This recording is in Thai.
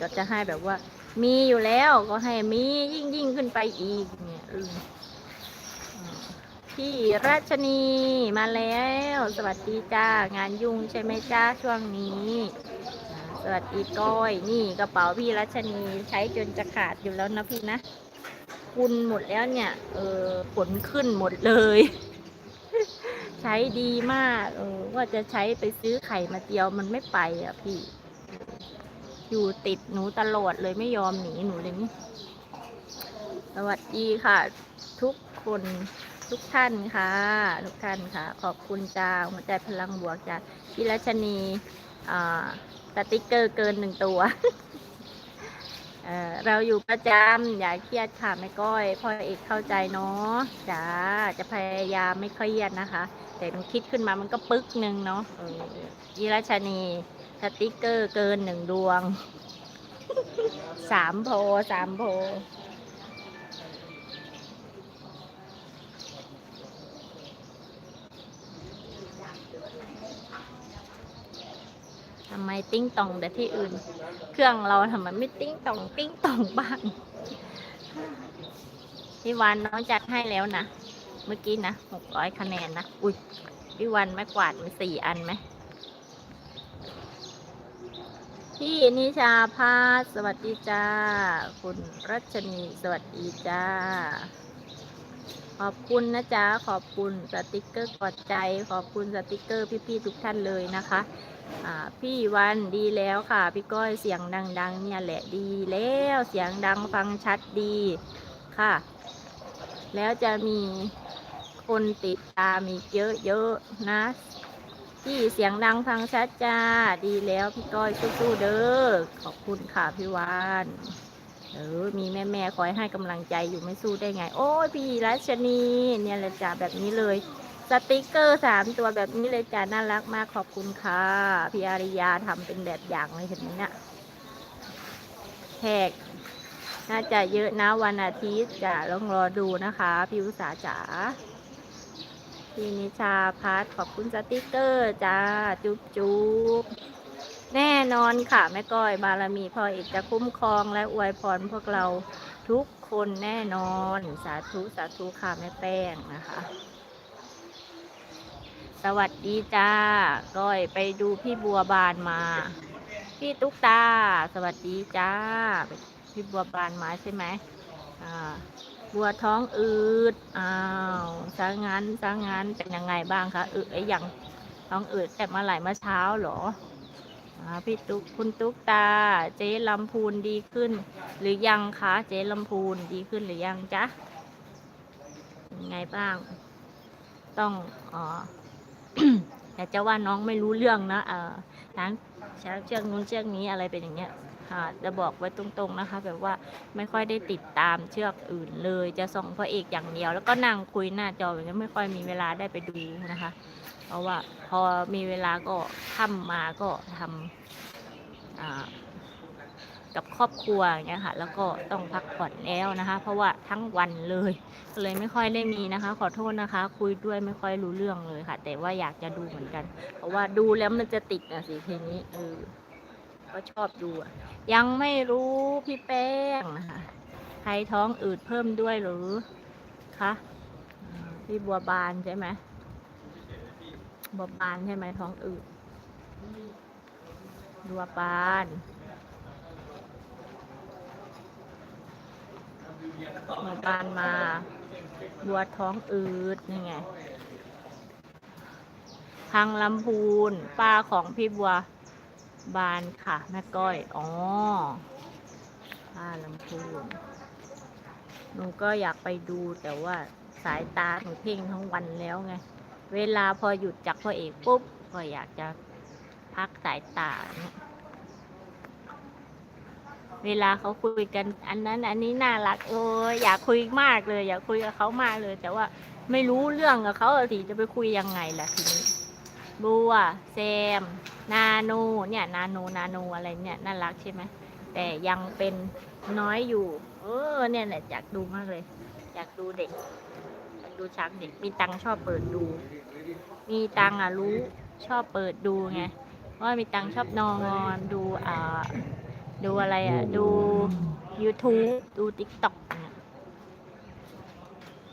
ก็จะให้แบบว่า มีอยู่แล้วก็ให้มียิ่งยิ่งขึ้นไปอีกเนี่ยพี่รัชนีมาแล้ว สวัสดีจ้างานยุ่งใช่ไหมจ้าช่วงนี้ สวัสดีก้อยนี่กระเป๋าพี่รัชนีใช้จนจะขาดอยู่แล้วนะพี่นะคุณหมดแล้วเนี่ย เออผลขึ้นหมดเลย ใช้ดีมาก เออว่าจะใช้ไปซื้อไข่มาเจียวมันไม่ไปอะพี่ อยู่ติดหนูตลอดเลยไม่ยอมหนีหนูเลยนี่สวัสดีค่ะ ทุกคนทุกท่านค่ะ ทุกท่านค่ะ ขอบคุณจ้าหัวใจพลังบวกจากพี่รัชนีสติกเกอร์เกินหนึ่งตัวเเราอยู่ประจำอย่าเครียดค่ะแม่ก้อยพ่อเอกเข้าใจเนาะจ้าจะพยายามไม่เครียดนะคะ แต่มันคิดขึ้นมามันก็ปึ๊กหนึ่งเนาะยิรัชนี สติกเกอร์เกินหนึ่งดวง สามโพสามโพทำไมติ้งตองแต่ที่อื่น เครื่องเราทำไมไม่ติ้งตอง ติ้งตองบ้างพี่วันน้องจัดให้แล้วนะ เมื่อกี้นะหกร้อยคะแนนนะ อุ้ยพี่วันไม่กวาดมีสี่อันไหม พี่นิชาพาสวัสดีจ้า คุณรัชนีสวัสดีจ้า ขอบคุณนะจ๊ะ ขอบคุณสติกเกอร์กอดใจ ขอบคุณสติกเกอร์พี่ๆทุกท่านเลยนะคะพี่วันดีแล้วค่ะ พี่ก้อยเสียงดัง ๆ เนี่ยแหละดีแล้วเสียงดังฟังชัดดีค่ะ แล้วจะมีคนติดตามอีกเยอะ ๆ นะ พี่เสียงดังฟังชัดจ้า ดีแล้วพี่ก้อยสู้ๆเด้อ ขอบคุณค่ะพี่วาน เออ มีแม่ๆคอยให้กำลังใจอยู่ไม่สู้ได้ไง โอ้ยพี่รัชนี เนี่ยแหละจ้าแบบนี้เลย สติกเกอร์สามตัวแบบนี้เลยจ้าน่ารักมากขอบคุณค่ะ พี่อาริยาทำเป็นแบบอย่างเลยเห็นไหมเนี่ยแขกน่าจะเยอะนะวันอาทิตย์จะลองรอดูนะคะ พี่อุตสาจ๋า พี่นิชาพัฒขอบคุณสติกเกอร์จ้า จุ๊บจุ๊บแน่นอนค่ะ แม่ก้อยบารมีพ่อเอกจะคุ้มครองและอวยพรพวกเราทุกคนแน่นอน สาธุสาธุค่ะ แม่แป้งนะคะ สวัสดีจ้า ก้อยไปดูพี่บัวบานมา พี่ตุ๊กตา สวัสดีจ้า พี่บัวบานมาใช่ไหมอ่า บัวท้องอืด อ้าวสางงานสางงานเป็นยังไงบ้างคะอืดไอ้ยังท้องอืดแต่มื่อไหร่เมื่อเช้าหรอพี่ตุ๊กคุณตุ๊กตา เจ๊ลำพูนดีขึ้น หรือยังคะเจ๊ลำพูนดีขึ้นหรือยังจ๊ะเป็นไงบ้าง ต้องอ๋ออยากจะว่าน้องไม่รู้เรื่องนะเออทั้งเชือกนู้นเชือกนี้อะไรเป็นอย่างเงี้ย จะบอกไว้ตรงๆนะคะ แบบว่าไม่ค่อยได้ติดตามเชือกอื่นเลย จะส่องพระเอกอย่างเดียว แล้วก็นั่งคุยหน้าจอแบบนี้ไม่ค่อยมีเวลาได้ไปดูนะคะ เพราะว่าพอมีเวลาก็ค่ำมาก็ทำกับครอบครัวอย่างเงี้ยค่ะ แล้วก็ต้องพักผ่อนแล้วนะคะ เพราะว่าทั้งวันเลยก็เลยไม่ค่อยได้มีนะคะ ขอโทษนะคะ คุยด้วยไม่ค่อยรู้เรื่องเลยค่ะ แต่ว่าอยากจะดูเหมือนกัน เพราะว่าดูแล้วมันจะติดนะสิทีนี้เออ ก็ชอบดูอะยังไม่รู้พี่แป้งนะคะใครท้องอืดเพิ่มด้วยหรือคะพี่บัวบานใช่ไหมบัวบานใช่ไหมท้องอืดบัวบานบัวบานมา บัวท้องอืดนี่ไงทางลำพูนป้าของพี่บัว บานค่ะแม่ก้อย อ๋อผ้าลำพูนหนูก็อยากไปดูแต่ว่าสายตาหนูเพ่งทั้งวันแล้วไง เวลาพอหยุดจากพ่อเอกปุ๊บ ก็อยากจะพักสายตาเนี่ยเวลาเขาคุยกันอันนั้น อันนี้น่ารักโอ้ยอยากคุยมากเลย อยากคุยกับเขามากเลย แต่ว่าไม่รู้เรื่องกับเขาสิจะไปคุยยังไงล่ะทีนี้ บัวแซม นาโนเนี่ย นาโนนาโนอะไรเนี่ย น่ารักใช่ไหม แต่ยังเป็นน้อยอยู่ เออ เนี่ยแหละอยากดูมากเลย อยากดูเด็ก อยากดูช้างเด็ก มีตังชอบเปิดดู มีตังอะรู้ ชอบเปิดดูไง ว่ามีตังชอบนอนดูอ่าดูอะไรอะ ดู YouTube ดู TikTok เนี่ย